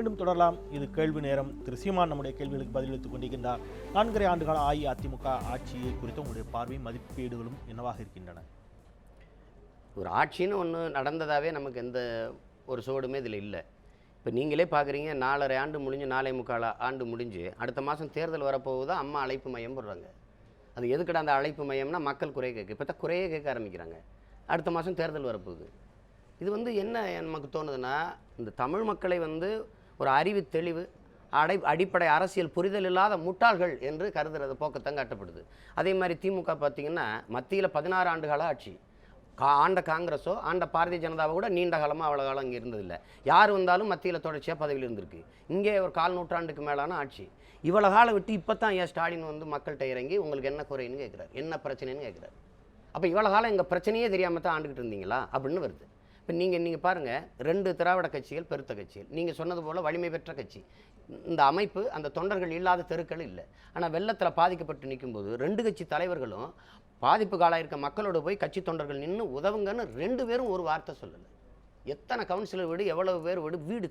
மீண்டும் தொடரலாம். இது கேள்வி நேரம். திரு சீமான் நம்முடைய கேள்விகளுக்கு பதிலளித்துக் கொண்டிருக்கின்றார். நான்கரை ஆண்டுகால அஇஅதிமுக ஆட்சியை குறித்த உங்களுடைய பார்வையும் மதிப்பீடுகளும் என்னவாக இருக்கின்றன? ஒரு ஆட்சின்னு ஒன்று நடந்ததாகவே நமக்கு எந்த ஒரு சோடுமே இதில் இல்லை. இப்போ நீங்களே பார்க்குறீங்க நாலரை ஆண்டு முடிஞ்சு நாலே முக்கால் ஆண்டு முடிஞ்சு அடுத்த மாதம் தேர்தல் வரப்போகுதா அம்மா அழைப்பு மையம் போடுறாங்க. அது எதுக்கடா அந்த அழைப்பு மையம்னா மக்கள் குறைய கேட்க இப்போ தான் குறைய கேட்க ஆரம்பிக்கிறாங்க. அடுத்த மாதம் தேர்தல் வரப்போகுது. இது வந்து என்ன நமக்கு தோணுதுன்னா இந்த தமிழ் மக்களை வந்து ஒரு அறிவு தெளிவு அடை அடிப்படை அரசியல் புரிதல் இல்லாத முட்டாள்கள் என்று கருதுறது போக்கத்தான் காட்டப்படுது. அதே மாதிரி திமுக பார்த்தீங்கன்னா மத்தியில் பதினாறு ஆண்டுகால ஆட்சி. கா ஆண்ட காங்கிரஸோ ஆண்ட பாரதிய ஜனதாவை கூட நீண்ட காலமாக அவ்வளோ காலம் இங்கே இருந்ததில்லை. யார் வந்தாலும் மத்தியில் தொடர்ச்சியாக பதவியில் இருந்திருக்கு. இங்கே ஒரு கால் நூற்றாண்டுக்கு மேலான ஆட்சி. இவ்வளோ காலம் விட்டு இப்போ தான் ஏன் ஸ்டாலின் வந்து மக்கள்கிட்ட இறங்கி உங்களுக்கு என்ன குறைன்னு கேட்குறாரு. என்ன பிரச்சனைன்னு கேட்குறாரு. அப்போ இவ்வளோ காலம் எங்கள் பிரச்சனையே தெரியாமல் தான் ஆண்டுக்கிட்டு இருந்தீங்களா? அப்படின்னு வருது. இப்போ நீங்கள் நீங்கள் பாருங்கள் ரெண்டு திராவிட கட்சிகள் பெருத்த கட்சிகள். நீங்கள் சொன்னது போல் வலிமை பெற்ற கட்சி. இந்த அமைப்பு அந்த தொண்டர்கள் இல்லாத தெருக்கள் இல்லை. ஆனால் வெள்ளத்தில் பாதிக்கப்பட்டு நிற்கும்போது ரெண்டு கட்சி தலைவர்களும் பாதிப்பு காலாயிருக்க இருக்க மக்களோட போய் கட்சி தொண்டர்கள் நின்று உதவுங்கன்னு ரெண்டு பேரும் ஒரு வார்த்தை சொல்லலை. எத்தனை கவுன்சிலர் வீடு எவ்வளவு பேர் வீடு வீடு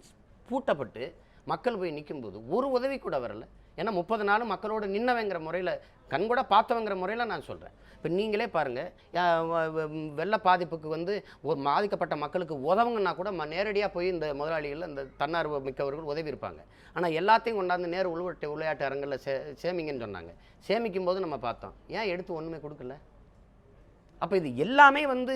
பூட்டப்பட்டு மக்கள் போய் நிற்கும்போது ஒரு உதவி கூட வரல. ஏன்னா முப்பது நாள் மக்களோட நின்னவங்கிற முறையில் கண்கூட பார்த்தவங்கிற முறையில் நான் சொல்கிறேன் இப்போ நீங்களே பாருங்கள் வெள்ள பாதிப்புக்கு வந்து ஒரு பாதிக்கப்பட்ட மக்களுக்கு உதவுங்கன்னா கூட ம நேரடியாக போய் இந்த முதலாளிகள் இந்த தன்னார்வ மிக்கவர்கள் உதவி இருப்பாங்க. ஆனால் எல்லாத்தையும் கொண்டாந்து நேர் உள்வட்ட விளையாட்டு அரங்கில் சே சேமிங்கன்னு சொன்னாங்க. சேமிக்கும் போது நம்ம பார்த்தோம். ஏன் எடுத்து ஒன்றுமே கொடுக்கல? அப்போ இது எல்லாமே வந்து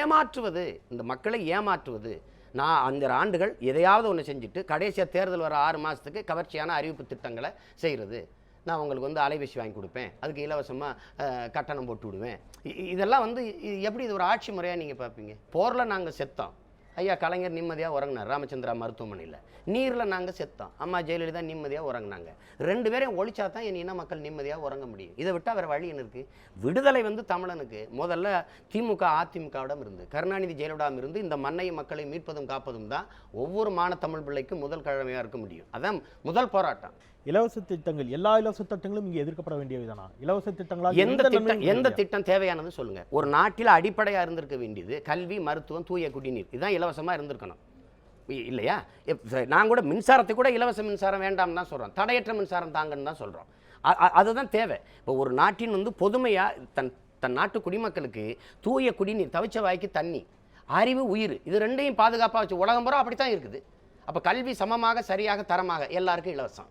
ஏமாற்றுவது இந்த மக்களை ஏமாற்றுவது நான் அந்த ஆண்டுகள் எதையாவது ஒன்று செஞ்சுட்டு கடைசியாக தேர்தல் வர ஆறு மாதத்துக்கு கவர்ச்சியான அறிவிப்பு திட்டங்களை செய்கிறது நான் உங்களுக்கு வந்து அலைபேசி வாங்கி கொடுப்பேன். அதுக்கு இலவசமாக கட்டணம் போட்டு விடுவேன். இ- இதெல்லாம் வந்து எப்படி இது ஒரு ஆட்சி முறையாக நீங்கள் பார்ப்பீங்க? போரில் நாங்கள் செத்தோம். ஐயா கலைஞர் நிம்மதியாக உறங்கினார். ராமச்சந்திரா மருத்துவமனையில். நீரில் நாங்கள் செத்தோம். அம்மா ஜெயலலிதா நிம்மதியாக உறங்குனாங்க. ரெண்டு பேரையும் ஒழிச்சா தான் என் இன மக்கள் நிம்மதியாக உறங்க முடியும். இதை விட்டால் வேறு வழி என்ன இருக்குது விடுதலை வந்து தமிழனுக்கு. முதல்ல திமுக அதிமுகவிடம் இருந்து கருணாநிதி ஜெயலலிதாவிடம் இருந்து இந்த மண்ணையும் மக்களை மீட்பதும் காப்பதும் தான் ஒவ்வொரு மான தமிழ் பிள்ளைக்கும் முதல் கிழமையாக இருக்க முடியும். அதான் முதல் போராட்டம். இலவச திட்டங்கள் எல்லா இலவச திட்டங்களும் இங்கே எதிர்க்கப்பட வேண்டியதுதானா இலவச திட்டங்களால் எந்த திட்டம் எந்த? திட்டம் தேவையானது சொல்லுங்க. ஒரு நாட்டில் அடிப்படையாக இருந்திருக்க வேண்டியது கல்வி மருத்துவம் தூய குடிநீர். இதுதான் இலவசமாக இருந்திருக்கணும். இல்லையா? நான் கூட மின்சாரத்தை கூட இலவச மின்சாரம் வேண்டாம்னு தான் சொல்கிறோம் தடையற்ற மின்சாரம் தாங்கன்னு தான் சொல்கிறோம் அதுதான் தேவை. இப்போ ஒரு நாட்டின் வந்து பொதுமையாக தன் தன் நாட்டு குடிமக்களுக்கு தூய குடிநீர் தவிச்ச வாய்க்கு தண்ணி அறிவு உயிர் இது ரெண்டையும் பாதுகாப்பாக வச்சு உலகம் பூரா அப்படி தான் இருக்குது. அப்போ கல்வி சமமாக சரியாக தரமாக எல்லாருக்கும் இலவசம்.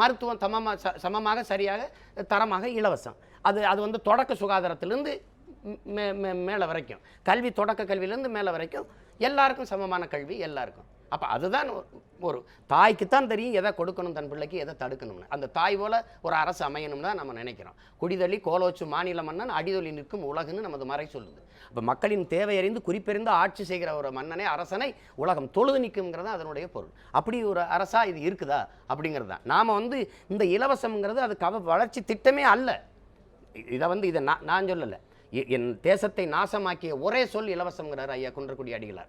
மருத்துவம் தமமாக ச சமமாக சரியாக தரமாக இலவசம். அது அது வந்து தொடக்க சுகாதாரத்திலேருந்து மே மே மேலே வரைக்கும். கல்வி தொடக்க கல்வியிலேருந்து மேலே வரைக்கும் எல்லாருக்கும் சமமான கல்வி எல்லாருக்கும். அப்போ அதுதான் ஒரு- ஒரு தாய்க்குத்தான் தெரியும் எதை கொடுக்கணும் தன் பிள்ளைக்கு எதை தடுக்கணும்னு. அந்த தாய் போல் ஒரு அரசு அமையணும்னு தான் நம்ம நினைக்கிறோம். குடிதள்ளி கோலோச்சு மாநில மன்னன் அடிதொலி நிற்கும் உலகுன்னு நமது மறை சொல்லுது. இப்போ மக்களின் தேவை அறிந்து குறிப்பறிந்து ஆட்சி செய்கிற ஒரு மன்னனை அரசனை உலகம் தொழுது நிற்குங்கிறது அதனுடைய பொருள். அப்படி ஒரு அரசா இது இருக்குதா? அப்படிங்கிறது தான். நாம் வந்து இந்த இலவசம்ங்கிறது அது கவ வளர்ச்சி திட்டமே அல்ல. இதை வந்து இதை நான் நான் சொல்லலை. என் தேசத்தை நாசமாக்கிய ஒரே சொல் இலவசங்கிறார் ஐயா குன்றக்குடி அடிகளார்.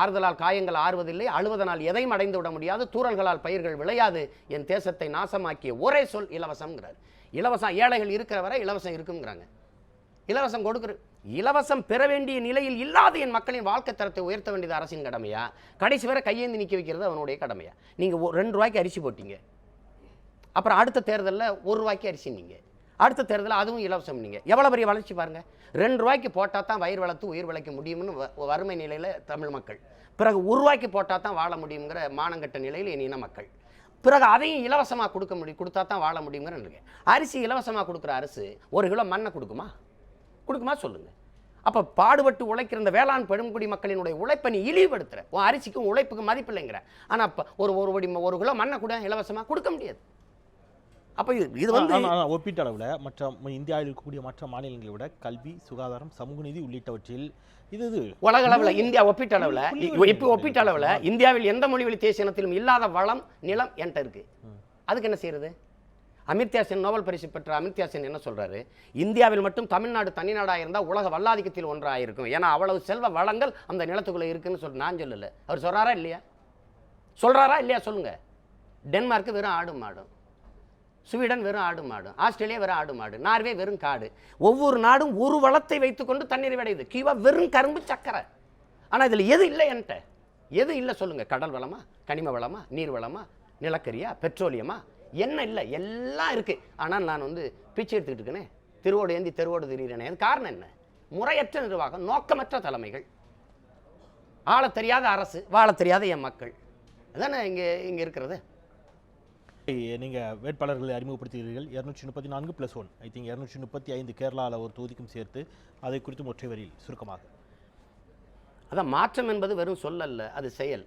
ஆறுதலால் காயங்கள் ஆறுவதில்லை அழுவதனால் எதையும் அடைந்து விட முடியாது தூரல்களால் பயிர்கள் விளையாது. என் தேசத்தை நாசமாக்கிய ஒரே சொல் இலவசம்ங்கிறார். இலவசம் ஏழைகள் இருக்கிற வரை இலவசம் இருக்குங்கிறாங்க இலவசம் கொடுக்குற இலவசம் பெற வேண்டிய நிலையில் இல்லாத என் மக்களின் வாழ்க்கை தரத்தை உயர்த்த வேண்டியது அரசின் கடமையா? கடைசி வரை கையேந்தி நிற்க வைக்கிறது அவனுடைய கடமையா? நீங்கள் ரெண்டு ரூபாய்க்கு அரிசி போட்டீங்க. அப்புறம் அடுத்த தேர்தலில் ஒரு ரூபாய்க்கு அரிசி நீங்கள் அடுத்த தேர்தலில் அதுவும் இலவசம் நீங்கள் எவ்வளோ பெரிய வளர்ச்சி பாருங்கள் ரெண்டு ரூபாய்க்கு போட்டால் தான் வயிறு வளர்த்து உயிர் வளைக்க முடியும்னு வ- வறுமை நிலையில் தமிழ் மக்கள். பிறகு ஒரு ரூபாய்க்கு போட்டால் தான் வாழ முடியுங்கிற மானங்கட்ட நிலையில் என் இன மக்கள். பிறகு அதையும் இலவசமாக கொடுக்க முடியும் கொடுத்தா தான் வாழ முடியுங்கிற நிலை அரிசி இலவசமாக கொடுக்குற அரசு ஒரு கிலோ மண்ணை கொடுக்குமா? கொடுக்குமா சொல்லுங்கள் அப்போ பாடுபட்டு உழைக்கிற இந்த வேளாண் பெருங்குடி மக்களினுடைய உழைப்பை நீ இழிவுபடுத்துகிற உன் அரிசிக்கும் உழைப்புக்கும் மதிப்பில்லைங்கிற. ஆனால் இப்போ ஒரு ஒரு படி ஒரு கிலோ மண்ணை கூட இலவசமாக கொடுக்க முடியாது. அப்போ இது இது வந்து ஒப்பீட்டளவில் மற்ற இந்தியாவில் இருக்கக்கூடிய மற்ற மாநிலங்களை விட கல்வி சுகாதாரம் சமூக நீதி உள்ளிட்டவற்றில் இது இது. உலக அளவில் இந்தியா ஒப்பீட்டளவில் இப்போ ஒப்பீட்டளவில் இந்தியாவில் எந்த மொழி வழி தேசிய இனத்திலும் இல்லாத வளம் நிலம் என்கிட்ட இருக்கு. அதுக்கு என்ன செய்யறது? அமிர்த்யா சென் நோபல் பரிசு பெற்ற அமிர்த்யா சென் என்ன சொல்றாரு? இந்தியாவில் மட்டும் தமிழ்நாடு தனிநாடாக இருந்தால் உலக வல்லாதிக்கத்தில் ஒன்றாக இருக்கும் ஏன்னா அவ்வளவு செல்வ வளங்கள் அந்த நிலத்துக்குள்ள இருக்குன்னு சொல்லி நான் சொல்லல. அவர் சொல்றாரா இல்லையா? சொல்றாரா இல்லையா சொல்லுங்க. டென்மார்க் வெறும் ஆடு மாடும் ஸ்வீடன் வெறும் ஆடு மாடு ஆஸ்திரேலியா வெறும் ஆடு மாடு நார்வே வெறும் காடு. ஒவ்வொரு நாடும் ஒரு வளத்தை வைத்துக்கொண்டு தண்ணீர் விடையுது கீவா வெறும் கரும்பு சக்கரை ஆனால் இதில் எது இல்லை என்கிட்ட? எது இல்லை சொல்லுங்கள் கடல் வளமா? கனிம வளமா? நீர் வளமா? நிலக்கரியா? பெட்ரோலியமா? என்ன இல்லை? எல்லாம் இருக்குது ஆனால் நான் வந்து பிச்சை எடுத்துக்கிட்டு இருக்கேனே. திருவோடு ஏந்தி தெருவோடு திரியிறேனே. அது காரணம் என்ன? முறையற்ற நிர்வாகம் நோக்கமற்ற தலைமைகள். ஆள தெரியாத அரசு வாழத் தெரியாத என் மக்கள். அதானே இங்கே இங்கே இருக்கிறது? நீங்கள் வேட்பாளர்களை அறிமுகப்படுத்துகிறீர்கள். இரநூற்றி முப்பத்தி நான்கு ப்ளஸ் ஒன் ஐ திங்க் இருநூற்றி முப்பத்தி ஐந்து கேரளாவில் ஒரு தொகுதிக்கும் சேர்த்து அதை குறித்து ஒற்றை வரியில் சுருக்கமாக. அதான் மாற்றம் என்பது வெறும் சொல்லல்ல அது செயல்.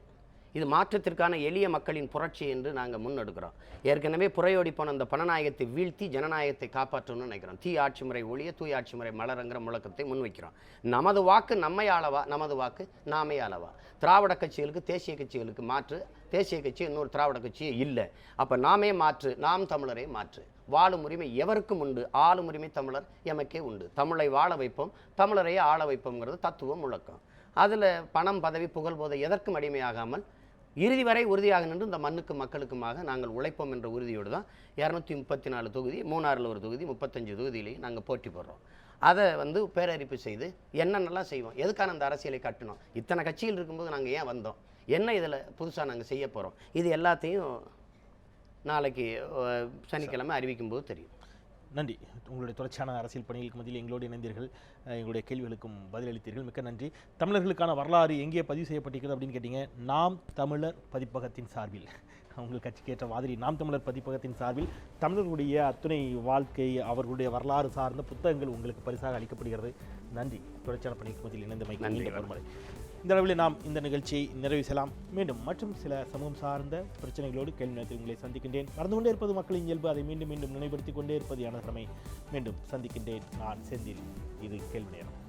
இது மாற்றத்திற்கான எளிய மக்களின் புரட்சி என்று நாங்கள் முன்னெடுக்கிறோம். ஏற்கனவே புறையோடி போன அந்த பணநாயகத்தை வீழ்த்தி ஜனநாயகத்தை காப்பாற்றணும்னு நினைக்கிறோம். தீ ஆட்சி முறை ஒழிய தூய் ஆட்சி முறை மலருங்கிற முழக்கத்தை முன்வைக்கிறோம். நமது வாக்கு நம்மை ஆளவா நமது வாக்கு நாமே ஆளவா திராவிட கட்சிகளுக்கு தேசிய கட்சிகளுக்கு மாற்று தேசிய கட்சி இன்னொரு திராவிட கட்சியே இல்லை. அப்போ நாமே மாற்று நாம் தமிழரே மாற்று. வாழும் உரிமை எவருக்கும் உண்டு? ஆளும் உரிமை தமிழர் எமக்கே உண்டு. தமிழை வாழ வைப்போம் தமிழரையே ஆள வைப்போம்ங்கிறது தத்துவம் முழக்கம். அதில் பணம் பதவி புகழ் போதை எதற்கும் அடிமையாகாமல் இறுதி வரை உறுதியாக நின்று இந்த மண்ணுக்கு மக்களுக்குமாக நாங்கள் உழைப்போம் என்ற உறுதியோடு தான் இரநூத்தி முப்பத்தி நாலு தொகுதி மூணாறில் ஒரு தொகுதி முப்பத்தஞ்சு தொகுதியிலையும் நாங்கள் போட்டி போடுறோம். அதை வந்து பேரறிப்பு செய்து என்னென்னலாம் செய்வோம் எதுக்கான அந்த அரசியலை கட்டணும் இத்தனை கட்சிகள் இருக்கும்போது நாங்கள் ஏன் வந்தோம் என்ன இதில் புதுசாக நாங்கள் செய்ய போகிறோம் இது எல்லாத்தையும் நாளைக்கு சனிக்கிழமை அறிவிக்கும் போது தெரியும். நன்றி. உங்களுடைய தொடர்ச்சியான அரசியல் பணிகளுக்கு மத்தியில் எங்களோடு இணைந்தீர்கள். எங்களுடைய கேள்விகளுக்கும் பதிலளித்தீர்கள். மிக்க நன்றி. தமிழர்களுக்கான வரலாறு எங்கே பதிவு செய்யப்பட்டிருக்கிறது அப்படின்னு கேட்டீங்க. நாம் தமிழர் பதிப்பகத்தின் சார்பில். உங்கள் கட்சிக்கு ஏற்ற மாதிரி நாம் தமிழர் பதிப்பகத்தின் சார்பில் தமிழர்களுடைய அத்துணை வாழ்க்கை அவர்களுடைய வரலாறு சார்ந்த புத்தகங்கள் உங்களுக்கு பரிசாக அளிக்கப்படுகிறது. நன்றி. தொடர்ச்சியான பணிக்கு மத்தியில் இணைந்தமைக்கு நன்றி, நீண்ட பொறுமுறை இந்த அளவில் நாம் இந்த நிகழ்ச்சியை நிறைவு செய்யலாம். மீண்டும் மற்றும் சில சமூகம் சார்ந்த பிரச்சனைகளோடு கேள்வி நேரத்தில் உங்களை சந்திக்கின்றேன். நடந்து கொண்டே இருப்பது மக்களின் இயல்பு. அதை மீண்டும் மீண்டும் நினைவுபடுத்திக் கொண்டே இருப்பது எனது மீண்டும் சந்திக்கின்றேன். நான் செந்தில். இது கேள்வி நேரம்.